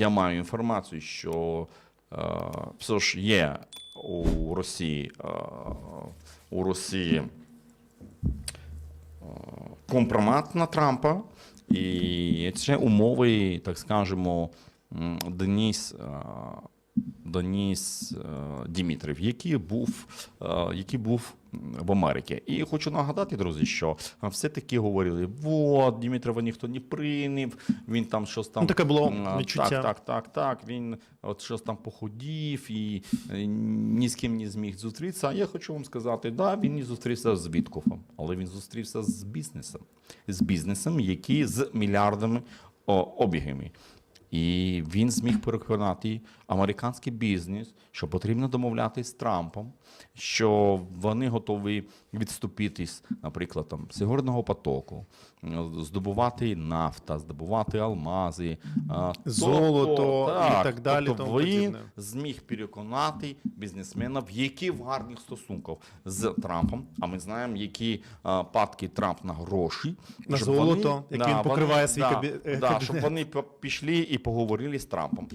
я маю інформацію, що е, все ж є у Росії, е, у Росії компромат на Трампа, і це умови, так скажемо, Деніс. Деніс е, Дімітрів, який був, е, який був в Америці. І хочу нагадати, друзі, що все-таки говорили: от, Дімітрова ніхто не прийняв, він там щось там. Ну, таке було відчуття. Так, так, так, так. Він от щось там походів і е, ні з ким не зміг зустрітися. А я хочу вам сказати, да, він не зустрівся з Біткофом, але він зустрівся з бізнесом. З бізнесом, який з мільярдами обігами. І він зміг переконати американський бізнес, що потрібно домовлятися з Трампом, що вони готові відступитись, наприклад, там з Сігурного потоку, е, здобувати нафта, здобувати алмази, а, Золото і так далі, Тобто тому він подібне. зміг переконати бізнесменів, які в гарних стосунках з Трампом. А ми знаємо, які а, падки Трамп на гроші, На щоб золото, яке він покриває свій да, кабі- е, да, кабінет. щоб вони пішли і поговорили з Трампом.